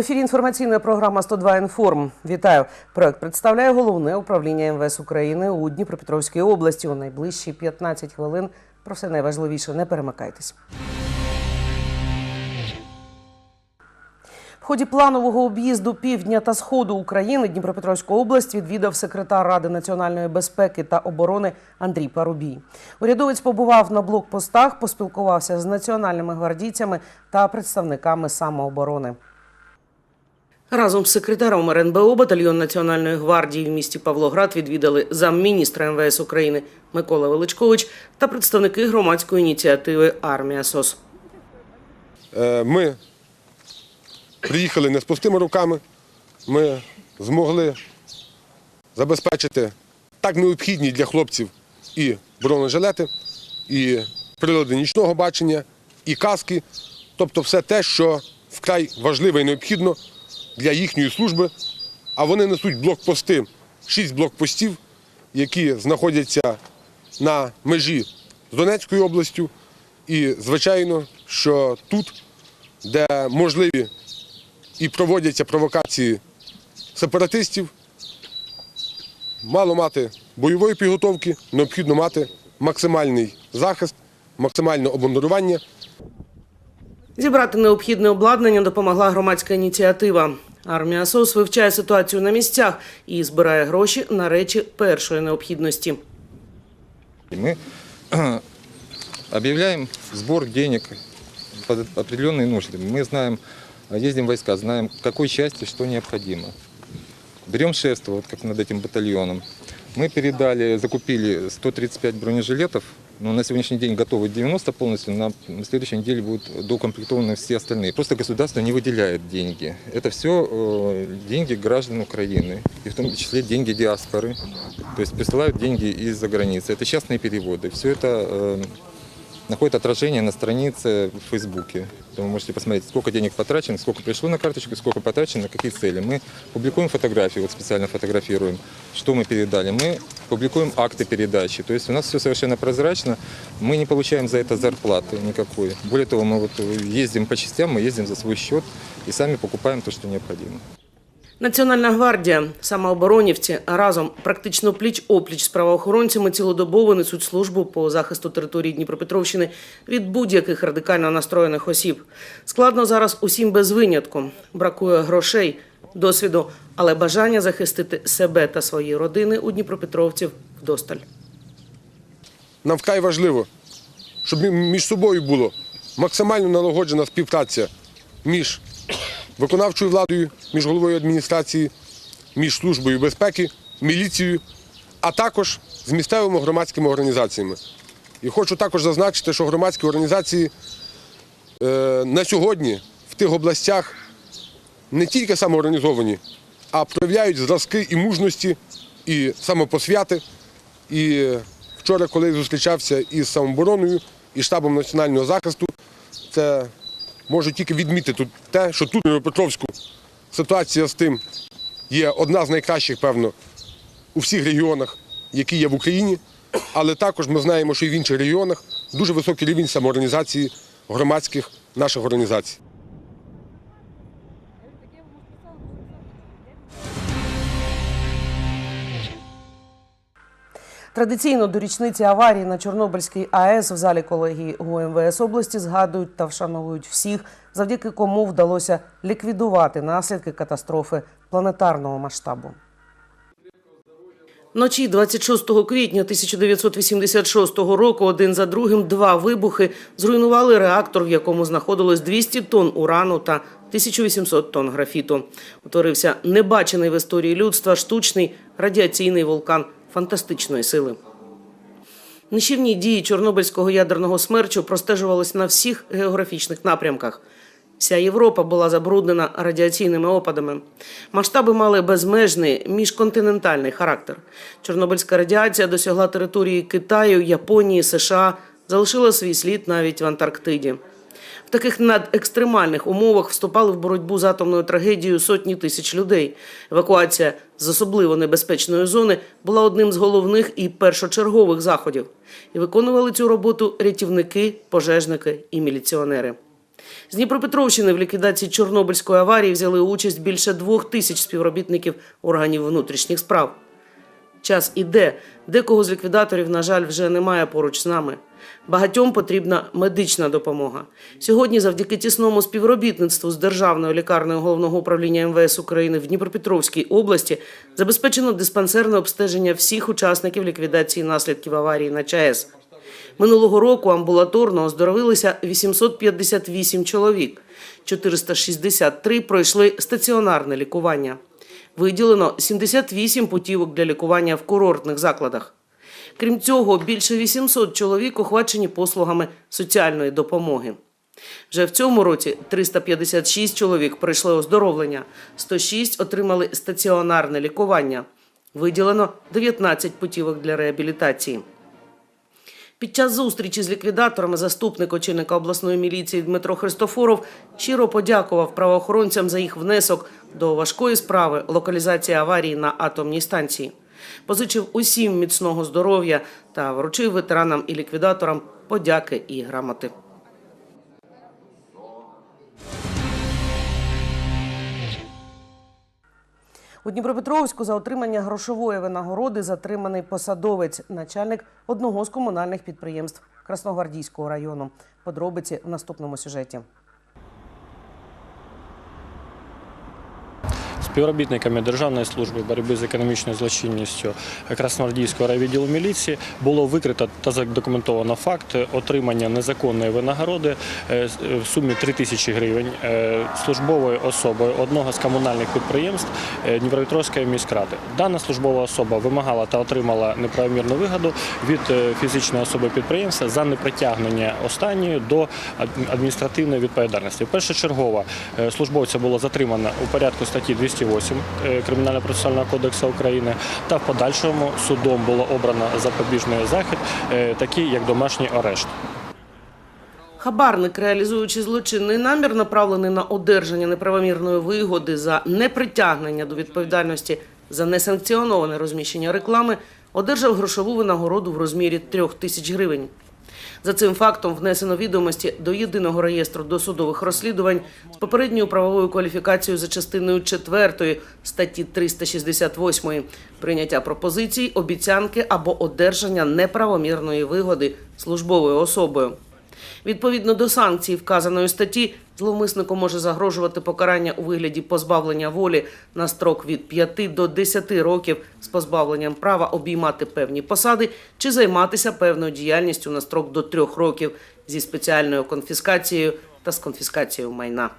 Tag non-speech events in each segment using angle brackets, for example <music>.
Ефірі інформаційна програма «102 інформ. Вітаю. Проект представляє головне управління МВС України у Дніпропетровській області. У найближчі 15 хвилин про все найважливіше. Не перемикайтесь. В ході планового об'їзду півдня та сходу України Дніпропетровську область відвідав секретар Ради національної безпеки та оборони Андрій Парубій. Урядовець побував на блокпостах, поспілкувався з національними гвардійцями та представниками самооборони. Разом з секретарем РНБО батальйон Національної гвардії в місті Павлоград відвідали замміністра МВС України Микола Величкович та представники громадської ініціативи Армія СОС. Е, Ми приїхали не з пустими руками. Ми змогли забезпечити так необхідні для хлопців і бронежилети, і прилади нічного бачення, і каски, тобто все те, що вкрай важливе і необхідно для їхньої служби. А вони несуть блокпости, шість блокпостів, які знаходяться на межі з Донецькою областю. І, звичайно, що тут, де можливі і проводяться провокації сепаратистів, мало мати бойової підготовки, необхідно мати максимальний захист, максимальне обмундирування. Зібрати необхідне обладнання допомогла громадська ініціатива. Армія СОС вивчає ситуацію на місцях і збирає гроші на речі першої необхідності. И Мы <clears throat> объявляем сбор денег под определенные нужды. Мы знаем, ездим в войска, знаем, какой части что необходимо. Берем шефство, вот как над этим батальоном. Мы передали, закупили 135 бронежилетов, но на сегодняшний день готовы 90 полностью, на следующей неделе будут доукомплектованы все остальные. Просто государство не выделяет деньги. Это все деньги граждан Украины, и в том числе деньги диаспоры. То есть присылают деньги из-за границы. Это частные переводы. Все это э, находит отражение на странице в Фейсбуке. Вы можете посмотреть, сколько денег потрачено, сколько пришло на карточку, сколько потрачено, на какие цели. Мы публикуем фотографии, вот специально фотографируем, что мы передали. Мы публикуем акты передачи. То есть у нас все совершенно прозрачно. Мы не получаем за это зарплаты никакой. Более того, мы вот ездим по частям, мы ездим за свой счет и сами покупаем то, что необходимо. Національна гвардія, самооборонівці разом практично пліч-опліч з правоохоронцями цілодобово несуть службу по захисту території Дніпропетровщини від будь-яких радикально настроєних осіб. Складно зараз усім без винятку. Бракує грошей, досвіду, але бажання захистити себе та свої родини у Дніпропетровців вдосталь. Нам вкрай важливо, щоб між собою було максимально налагоджена співпраця між виконавчою владою, між головою адміністрації, між службою безпеки, міліцією, а також з місцевими громадськими організаціями. І хочу також зазначити, що громадські організації е, на сьогодні в тих областях не тільки самоорганізовані, а проявляють зразки і мужності, і самопосвяти. І вчора, коли зустрічався із самообороною і штабом національного захисту, це можу тільки відмітити те, що тут, у Дніпропетровську, ситуація з тим є одна з найкращих, певно, у всіх регіонах, які є в Україні. Але також ми знаємо, що і в інших регіонах дуже високий рівень самоорганізації громадських наших організацій. Традиційно до річниці аварії на Чорнобильській АЕС в залі колегії ГУМВС області згадують та вшановують всіх, завдяки кому вдалося ліквідувати наслідки катастрофи планетарного масштабу. Вночі 26 квітня 1986 року один за другим два вибухи зруйнували реактор, в якому знаходилось 200 тонн урану та 1800 тонн графіту. Утворився небачений в історії людства штучний радіаційний вулкан фантастичної сили. Нищівні дії Чорнобильського ядерного смерчу простежувалися на всіх географічних напрямках. Вся Європа була забруднена радіаційними опадами. Масштаби мали безмежний міжконтинентальний характер. Чорнобильська радіація досягла території Китаю, Японії, США, залишила свій слід навіть в Антарктиді. В таких надекстремальних умовах вступали в боротьбу з атомною трагедією сотні тисяч людей. Евакуація з особливо небезпечної зони була одним з головних і першочергових заходів. І виконували цю роботу рятівники, пожежники і міліціонери. З Дніпропетровщини в ліквідації Чорнобильської аварії взяли участь більше двох тисяч співробітників органів внутрішніх справ. Час іде. Декого з ліквідаторів, на жаль, вже немає поруч з нами. Багатьом потрібна медична допомога. Сьогодні, завдяки тісному співробітництву з Державною лікарнею головного управління МВС України в Дніпропетровській області забезпечено диспансерне обстеження всіх учасників ліквідації наслідків аварії на ЧАЕС. Минулого року амбулаторно оздоровилися 858 чоловік. 463 пройшли стаціонарне лікування. Виділено 78 путівок для лікування в курортних закладах. Крім цього, більше 800 чоловік охвачені послугами соціальної допомоги. Вже в цьому році 356 чоловік пройшли оздоровлення, 106 отримали стаціонарне лікування. Виділено 19 путівок для реабілітації. Під час зустрічі з ліквідаторами заступник очільника обласної міліції Дмитро Христофоров щиро подякував правоохоронцям за їх внесок до важкої справи локалізації аварії на атомній станції. Позичив усім міцного здоров'я та вручив ветеранам і ліквідаторам подяки і грамоти. У Дніпропетровську за отримання грошової винагороди затриманий посадовець, начальник одного з комунальних підприємств Красногвардійського району. Подробиці в наступному сюжеті. Співробітниками Державної служби боротьби з економічною злочинністю Красногвардійського райвідділу міліції було викрито та задокументовано факт отримання незаконної винагороди е, в сумі 3 тисячі гривень е, службовою особою одного з комунальних підприємств е, Дніпропетровської міськради. Дана службова особа вимагала та отримала неправомірну вигоду від е, фізичної особи підприємства за непритягнення останньої до адміністративної відповідальності. Першочергово е, службовця було затримано у порядку статті 208 е, Кримінально-процесуального кодексу України та в подальшому судом було обрано запобіжний захід, е, такий як домашній арешт. Хабарник, реалізуючи злочинний намір, направлений на одержання неправомірної вигоди за непритягнення до відповідальності за несанкціоноване розміщення реклами, одержав грошову винагороду в розмірі трьох тисяч гривень. За цим фактом внесено відомості до єдиного реєстру досудових розслідувань з попередньою правовою кваліфікацією за частиною 4 статті 368 прийняття пропозицій, обіцянки або одержання неправомірної вигоди службовою особою. Відповідно до санкцій вказаної статті, зловмиснику може загрожувати покарання у вигляді позбавлення волі на строк від 5 до 10 років з позбавленням права обіймати певні посади чи займатися певною діяльністю на строк до 3 років зі спеціальною конфіскацією та з конфіскацією майна.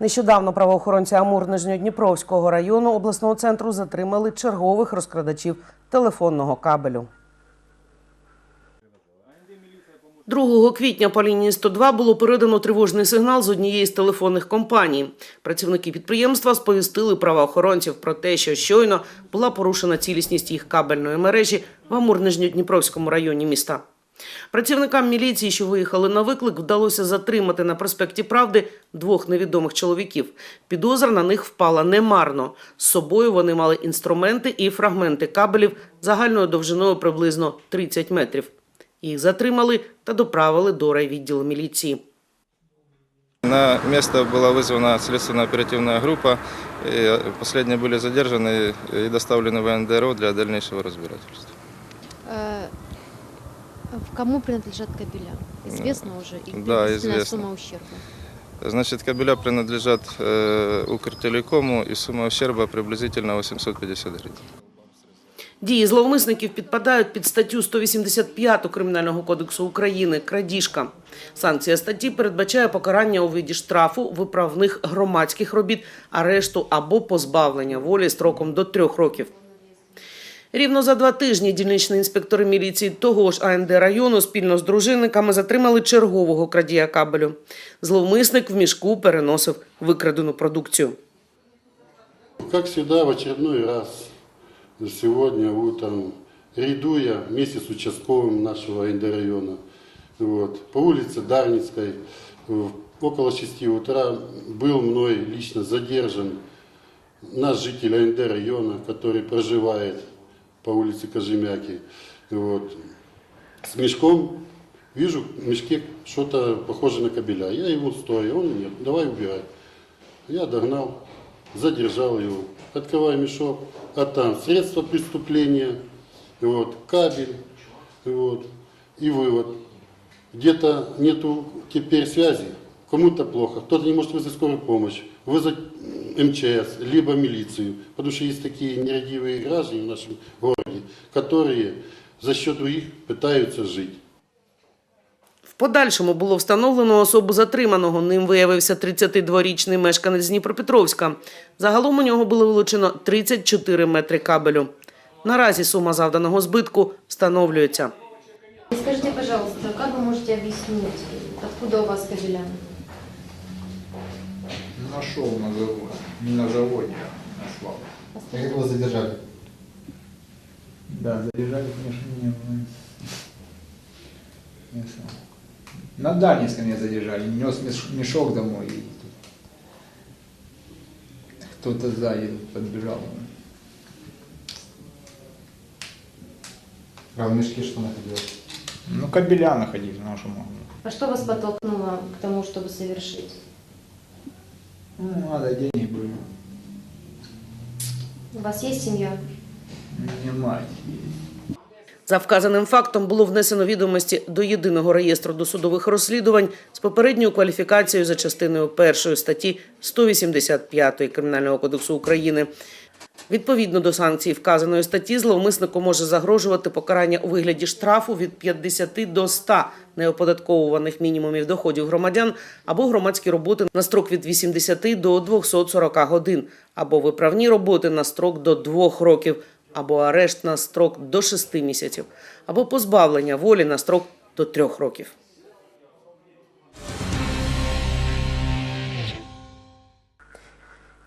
Нещодавно правоохоронці Амур Нижньодніпровського району обласного центру затримали чергових розкрадачів телефонного кабелю. 2 квітня по лінії 102 було передано тривожний сигнал з однієї з телефонних компаній. Працівники підприємства сповістили правоохоронців про те, що щойно була порушена цілісність їх кабельної мережі в Амур-Нижньодніпровському районі міста. Працівникам міліції, що виїхали на виклик, вдалося затримати на проспекті Правди двох невідомих чоловіків. Підозра на них впала немарно. З собою вони мали інструменти і фрагменти кабелів загальною довжиною приблизно 30 метрів. Їх затримали та доправили до райвідділу міліції. На место была вызвана следственно-оперативная группа. И последние были задержаны и доставлены в НДРО для дальнейшего разбирательства. Э, в Кому принадлежат кабеля? Известно уже? И да, известно. сумма ущерба? Значит, кабеля принадлежат э, Укртелекому и сумма ущерба приблизительно 850 гривен. Дії зловмисників підпадають під статтю 185 Кримінального кодексу України крадіжка. Санкція статті передбачає покарання у виді штрафу, виправних громадських робіт, арешту або позбавлення волі строком до трьох років. Рівно за два тижні дільничні інспектори міліції того ж АНД району спільно з дружинниками затримали чергового крадія кабелю. Зловмисник в мішку переносив викрадену продукцію. Как всегда, в очередной раз сегодня утром, рядуя вместе с участковым нашего НД района, вот, по улице Дарницкой, в- около 6 утра был мной лично задержан наш житель НД района, который проживает По улице Кожемяки. Вот. С мешком, вижу в мешке что-то похоже на кабеля. Я ему стою, он нет, давай убирай. Я догнал, задержал его, открываю мешок, а там средства преступления, вот, кабель, вот, и вывод. Где-то нету теперь связи, кому-то плохо, кто-то не может вызвать скорую помощь, вызвать м, МЧС, либо милицию, потому что есть такие нерадивые граждане в нашем городе, которые за счет других пытаются жить. В подальшому було встановлено особу затриманого. Ним виявився 32-річний мешканець Дніпропетровська. Загалом у нього було вилучено 34 метри кабелю. Наразі сума завданого збитку встановлюється. Скажите, пожалуйста, как вы можете объяснить, откуда у вас кабеля? Нашел на заводе. Не на заводе, а нашел. А как его задержали? Да, задержали, конечно, но я сам. На Дарницком меня задержали. Нес меш- мешок домой. И кто-то сзади подбежал. А в мешке что находилось? Ну, кабеля находились магазине. А что вас подтолкнуло к тому, чтобы совершить? Ну, надо, денег были. У вас есть семья? У меня мать есть. За вказаним фактом було внесено відомості до єдиного реєстру досудових розслідувань з попередньою кваліфікацією за частиною першої статті 185 Кримінального кодексу України. Відповідно до санкцій вказаної статті, зловмиснику може загрожувати покарання у вигляді штрафу від 50 до 100 неоподатковуваних мінімумів доходів громадян або громадські роботи на строк від 80 до 240 годин, або виправні роботи на строк до 2 років, або арешт на строк до 6 місяців, або позбавлення волі на строк до 3 років.